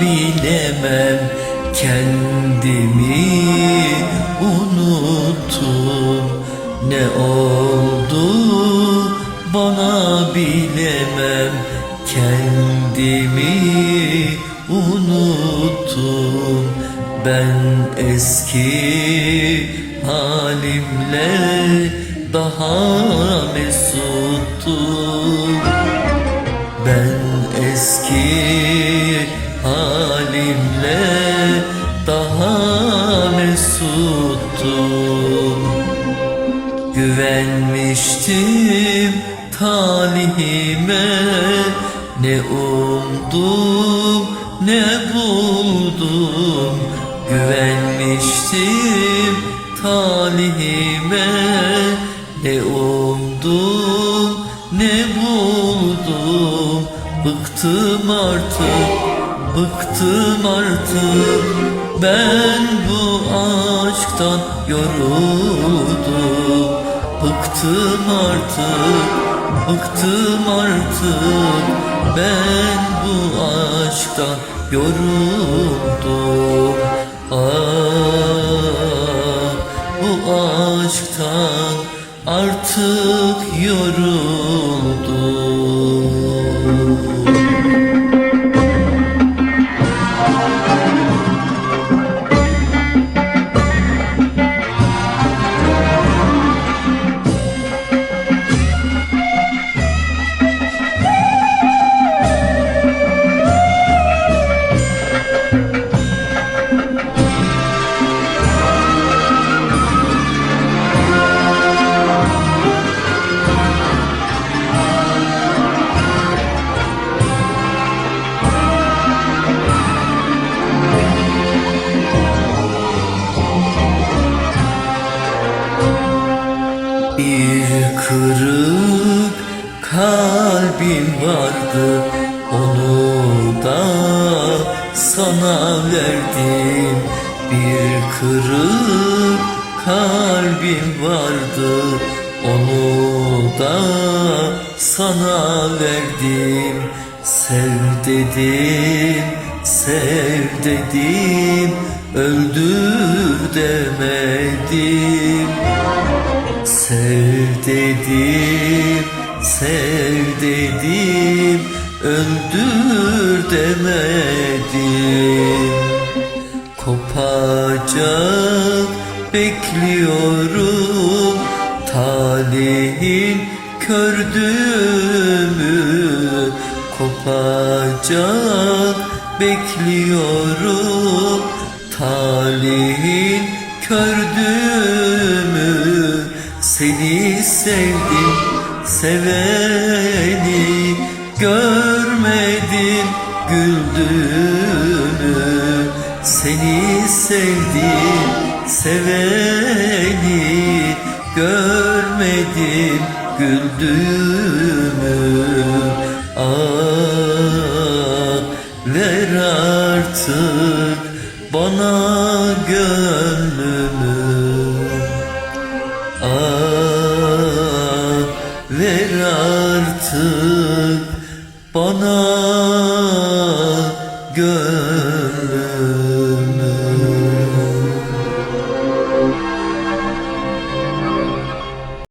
bilemem. Kendimi unuttum. Ne oldu? Bana bilemem. Kendimi unuttum. Ben eski halimle daha mesuttum. Ben eski halimle daha mesuttum. Güvenmiştim talihime Ne umdum ne buldum. Güvenmiştim talihime Ne umdum Bıktım artık, bıktım artık. Ben bu aşktan yoruldum. Bıktım artık, bıktım artık. Ben bu aşktan yoruldum. Ah, bu aşktan artık yoruldum kırık kalbim vardı. Onu da sana verdim. Bir kırık kalbim vardı. Onu da sana verdim. Sev dedim, sev dedim. Öldür demedim Sev dedim, sev dedim, öldür demedim. Kopacak bekliyorum, talihin kördüğümü. Kopacak bekliyorum, talihin kördüğümü. Seni sevdim, seveni görmedim güldüğünü. Seni sevdim, seveni görmedim güldüğümü. Ah, ver artık bana gönlümü. Ah, bana gönlümü